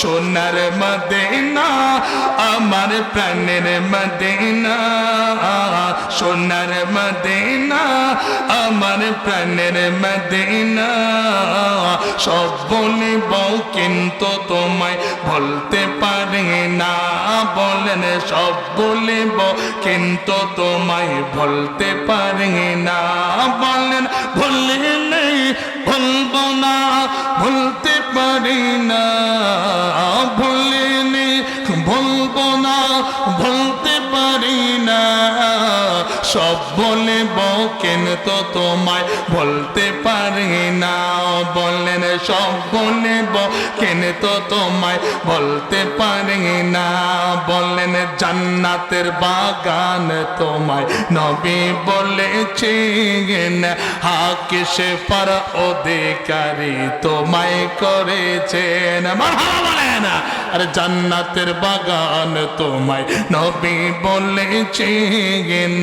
সোনার মদিনা, আমার প্রাণের মদিনা। সোনার মদিনা, আমার প্রাণের মদিনা। সব বলিব কিন্তু তোমায় বলতে পারি না। বলেন সব বলিব কিন্তু তোমায় বলতে পারি না। বলব না ভুলতে পারি না। সব বলিব তো তোমায় বলতে পারি না। বললেন সব কেন তো তোমায় বলতে পারি না। বললেন জান্নাতের বাগান তোমায় নবী বলেছেন, হাকে সে পার অধিকারী তোমায় করেছেন। বলেন, আরে জান্নাতের বাগান তোমায় নবী বলেছেন,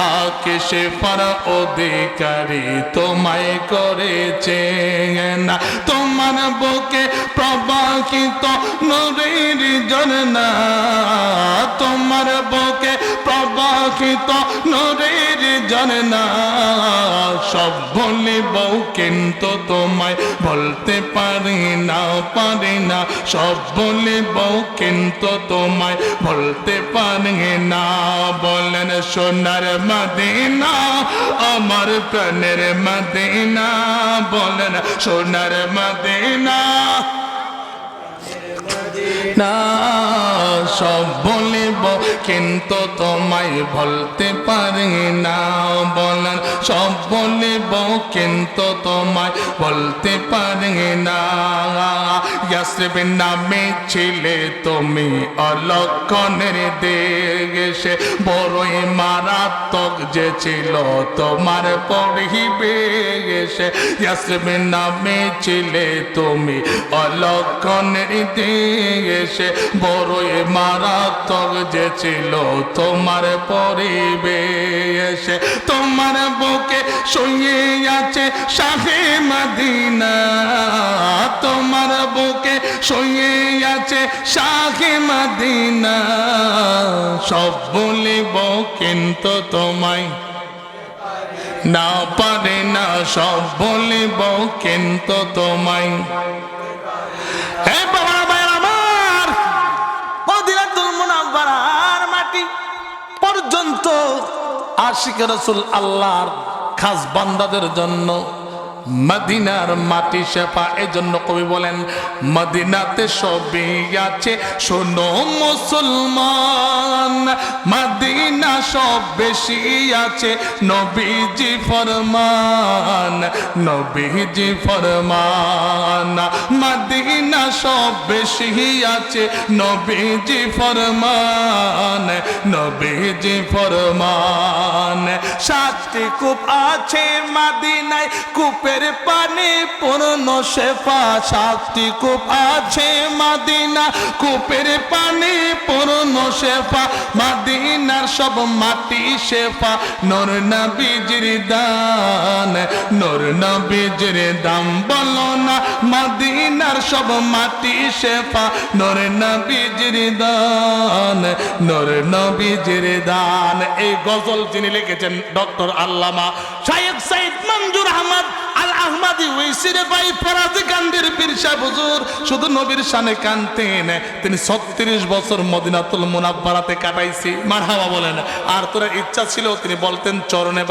হাকে সে পার অধিকারী তোমায় করেছে না। তোমার বুকে প্রবাহিত নদীর না তোমার বুকে প্রবাহিত নদীর জন্না। সব বলিব কিন্তু তোমায় বলতে পারি না পারি না। সব বলিব কিন্তু তোমায় বলতে পারি না। বলেন সোনার মদিনা, আমার প্রাণের মদিনা। বলেন সোনার মদিনা। না, সব বলিব, কিন্তু তোমায় বলতে পারি না, বলার সব বলিব, কিন্তু তোমায় বলতে পারি না। ইয়াসরিবের নামে ছিলে তুমি অলক্ষণের দেশে। বড়ই মারাত্মক যে ছিল তোমার পরিবে এসে ইয়াসরিবের নামে ছিলে তুমি, অলক্ষণের দেশে বড়ই মারাত্মক যে ছিল তোমার পরিবেশে তোমার বুকে শুয়ে আছে শাহে মদিনা। শুয়ে আছে শাহে মদিনা। সব বলিব, কিন্তু তোমায় না পারে না। সব বলিব, কিন্তু তোমায়। পর্যন্ত আশিক রসুল আল্লাহর খাস বান্দাদের জন্য মদিনার মাটি শেফা, এজন্য কবি বলেন, মদিনাতে সবই আছে। শোনো মুসলমান, মদিনা সব বেশি আছে। নবীজি ফরমান নবীজি ফরমান, মদিনা সব বেশি আছে। নবীজি ফরমান নবীজি ফরমান। সাতটি কূপ আছে মাদিনায়, কূপের পানি পূর্ণ শেফা। সাতটি কূপ আছে মাদিনা, কূপের পানি পূর্ণ শেফা। মাদিনার সব মাটি শেফা, নোর নবীজির দান। নোর নবীজির দাম বলো না, মাদিনার সব মাটি শেফা, নোর নবীজির দান। নোর নবীজির দান। এই গজল যিনি লিখেছেন ডক্টর আল্লামা শায়েখ সাইদ মঞ্জুর আহমদ আল আহমদি ওইসিরে ভাই ফরাজি কান্দির পীর সাহেব হুজুর, শুধু নবীর শানে কানতেন তিনি ছত্রিশ বছর মদিনাতুল মুনাব্বারাতে কাটাইছি। মারহাবা বলেন। আর তোরা ইচ্ছা ছিল, তিনি বলতেন, চরণে